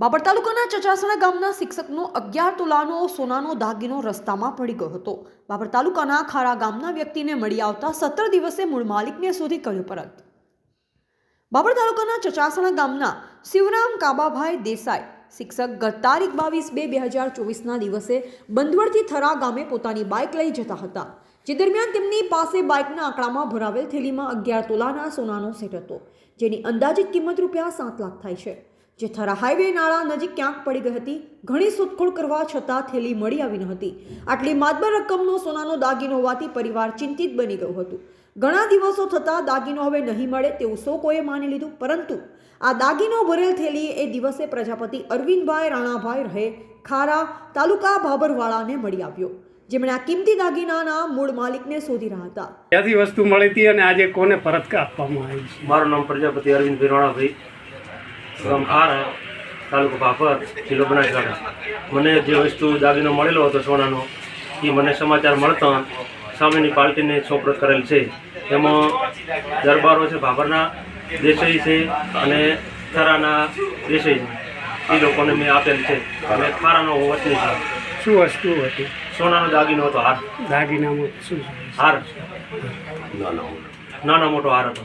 બાબર તાલુકાના ચચાસણા ગામના શિક્ષકનો અગિયાર તોલાનો, સોનાનો દાગીનો રસ્તામાં પડી ગયો હતો. બાબર તાલુકાના ખારા ગામના વ્યક્તિને મળી આવતા સત્તર દિવસે મૂળ માલિકને શોધી કર્યો પરત. બાબર તાલુકાના ચચાસણા ગામના શિવરામ કાબાભાઈ દેસાઈ, શિક્ષક ગત તારીખ બાવીસ બે બે હજાર ચોવીસના દિવસે બંધવડથી થરા ગામે પોતાની બાઇક લઈ જતા હતા, જે દરમિયાન તેમની પાસે બાઇકના આંકડામાં ભરાવેલ થેલીમાં અગિયાર તોલાના સોનાનો સેટ હતો, જેની અંદાજિત કિંમત રૂપિયા સાત લાખ થાય છે. જે થરા હાઈવે નાળા નજીક ક્યાંક પડી ગઈ હતી ઘણી શોધખોળ કરવા છતાં થેલી મળી આવી ન હતી. આટલી માતબર રકમનો સોનાનો દાગીનો હોવાથી પરિવાર ચિંતિત બની ગયું હતું. ઘણા દિવસો થતાં દાગીનો હવે નહીં મળે તેવું સૌ કોઈએ માની લીધું પરંતુ આ દાગીનો ભરેલ થેલી એ દિવસે પ્રજાપતિ અરવિંદભાઈ રાણાભાઈ રહે ખારા તાલુકા ભાબરવાળાને મળી આવ્યો જેમણે આ કિંમતી દાગીનાના મૂળ માલિકને શોધી રહ્યા હતા. ક્યાંથી વસ્તુ મળી હતી અને આજે કોને પરત આપવામાં આવી છે? મારું નામ પ્રજાપતિ અરવિંદ ભીરોણાભાઈ ગામ ખારા તાલુકો ભાપર જિલ્લો બનાસકાંઠા. મને જે વસ્તુ દાગીનો મળેલો હતો સોનાનો એ મને સમાચાર મળતા સામેની પાર્ટીને સોપરત કરેલ છે. એમાં દરબારો છે ભાભરના દેસાઈ છે અને થરાના દેસાઈ. એ લોકોને મેં આપેલ છે. અને ખારાનો વતની છે. શું વસ્તુ હતી? સોનાનો દાગીનો હતો હાર. દાગીનામાં શું? હાર. નાનો મોટો હાર હતો.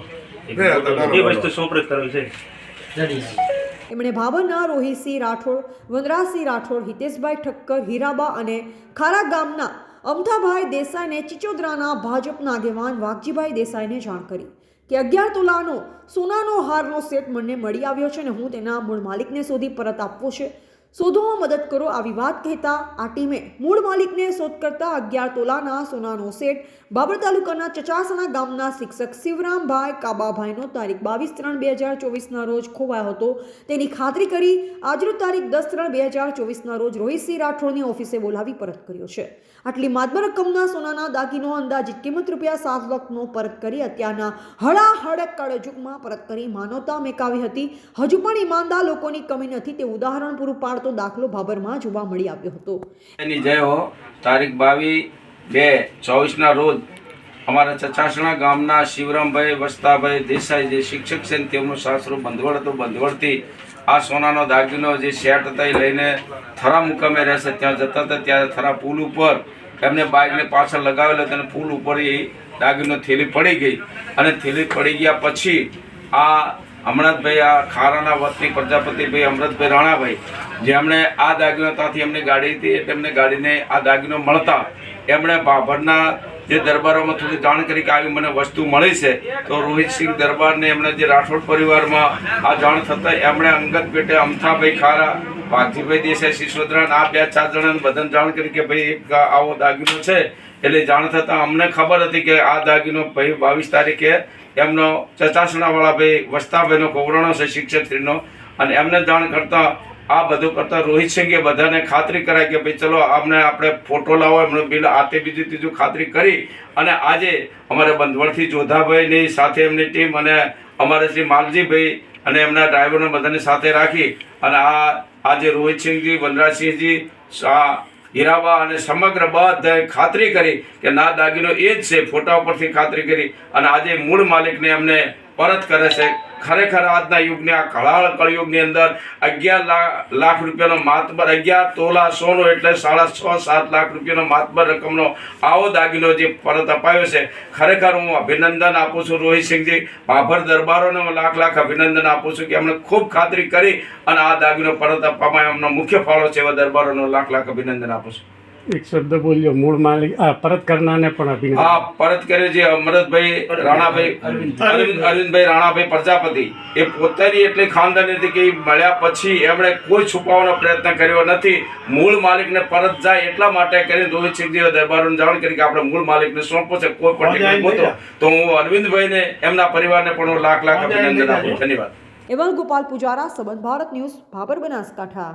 એ વસ્તુ સોપરત કરેલ છે. એમણે ભાવરના રોહિતસિંહ રાઠોડ, વનરાજસિંહ રાઠોડ, હિતેશભાઈ ઠક્કર, હીરાબા અને ખારા ગામના અમથાભાઈ દેસાઈને ચિચોદરાના ભાજપના આગેવાન વાઘજીભાઈ દેસાઈને જાણ કરી કે અગિયાર તોલાનો સોનાનો હારનો સેટ મને મળી આવ્યો છે અને હું તેના મૂળ માલિકને શોધી પરત આપવો છે. શોધવામાં મદદ કરો આવી વાત કહેતા આ ટીમે મૂળ માલિકને શોધ કરતા અગિયાર તોલાના સોનાનો સેટ બાબર તાલુકાના ચચાસણા ગામના શિક્ષક શિવરામભાઈ કાબાભાઈનો તારીખ બાવીસ ત્રણ બે હજાર ચોવીસના રોજ ખોવાયો હતો. તેની ખાતરી કરી આજનો તારીખ દસ ત્રણ બે હજાર ચોવીસના રોજ રોહિતસિંહ રાઠોડની ઓફિસે બોલાવી પરત કર્યો છે. આટલી માતબર રકમના સોનાના દાગીનો અંદાજિત કિંમત રૂપિયા સાત લાખનો પરત કરી અત્યારના હળાહળ કળજુગમાં પરત કરી માનવતા મેકાવી હતી. હજુ પણ ઈમાનદાર લોકોની કમી નથી તે ઉદાહરણ પૂરું પાડતો દાખલો ભાભરમાં જોવા મળી આવ્યો હતો. એની જય હો, તારીખ બાવીસ બે ચોવીસના રોજ અમારા ચચાસણા ગામના શિવરામભાઈ, વસ્તાભાઈ દેસાઈ જે શિક્ષક છે તેમનું સાસરું બંધવડ હતું. બંધવડથી આ સોનાનો દાગીનો જે સેટ હતા એ લઈને થરા મુકામે રહેશે ત્યાં જતા હતા, ત્યારે થરા પુલ ઉપર એમને બાઇકને પાછળ લગાવેલો તેને પુલ ઉપર એ દાગીનો થેલી પડી ગઈ. અને થેલી પડી ગયા પછી આ અમરતભાઈ, આ ખારાના વતની પ્રજાપતિભાઈ અમરતભાઈ રાણાભાઈ જેમણે આ દાગીનો ત્યાંથી એમની ગાડી હતી એમને ગાડીને આ દાગીનો મળતા એમણે ભાભરના જે દરબારોમાં થોડી જાણ કરી કે આવી મને વસ્તુ મળી છે, તો રોહિતસિંહ દરબારને એમણે જે રાઠોડ પરિવારમાં આ જાણ થતાં એમણે અંગત પેટે અમથાભાઈ ખારા ભાગજીભાઈ દેસાઈ સિસોદરા આ બે ચાર જણાને બધાને જાણ કરી કે ભાઈ એક આવો દાગીનો છે. એટલે જાણ થતાં અમને ખબર હતી કે આ દાગીનો ભાઈ બાવીસ તારીખે એમનો ચચાસણાવાળા ભાઈ વસ્તાભાઈનો કોવરાણો છે શિક્ષકશ્રીનો અને એમને જાણ કરતાં આ બધું કરતાં રોહિત સિંઘે બધાને ખાતરી કરાય કે ભાઈ ચલો અમને આપણે ફોટો લાવો, એમનો બિલ આતે બીજું ત્રીજું ખાતરી કરી. અને આજે અમારે બંધવળથી જોધાભાઈની સાથે એમની ટીમ અને અમારે શ્રી માલજીભાઈ અને એમના ડ્રાઈવરને બધાને સાથે રાખી અને આ આજે રોહિતસિંહજી, વનરાજસિંહજી હીરાબા અને સમગ્ર બધાએ ખાતરી કરી કે ના દાગીનો એ જ છે ફોટા ઉપરથી ખાતરી કરી અને આજે મૂળ માલિકને એમને પરત કરે છે. ખરેખર આજના યુગને, આ કળાળ કળયુગની અંદર અગિયાર લાખ રૂપિયાનો માતબર, અગિયાર તોલા સોનો એટલે સાડા છ, સાત લાખ રૂપિયાનો માતબર રકમનો આવો દાગીનો જે પરત અપાયો છે. ખરેખર હું અભિનંદન આપું છું રોહિતસિંહજી ભાભર દરબારોને હું લાખ લાખ અભિનંદન આપું છું કે એમણે ખૂબ ખાતરી કરી અને આ દાગીનો પરત આપવામાં એમનો મુખ્ય ફાળો છે એવા દરબારોનો લાખ લાખ અભિનંદન આપું છું. એક શબ્દ બોલ્યો મૂળ માલિક આ પરત કરનારને પણ અભિનંદન. આ પરત કરે જે અમરતભાઈ રાણાભાઈ અરવિંદ. અરવિંદભાઈ રાણાભાઈ પ્રજાપતિ. એ પોતાની એટલી ખાનદાની હતી કે મળ્યા પછી એમણે કોઈ છુપાવવાનો પ્રયત્ન કર્યો નથી. મૂળ માલિકને પરત જાય એટલા માટે કરીને રોહિતસિંહજી દરબારોને જાણ કરી કે આપણે મૂળ માલિકને સોંપો છે કોઈ પણ ટિકિટ ગોતો. તો હું અરવિંદભાઈને એમના પરિવારને પણ હું લાખ લાખ અભિનંદન આપું ધન્યવાદ. એવલ ગોપાલ પુજારા સંબંધ ભારત ન્યૂઝ ભાબર બનાસકાંઠા.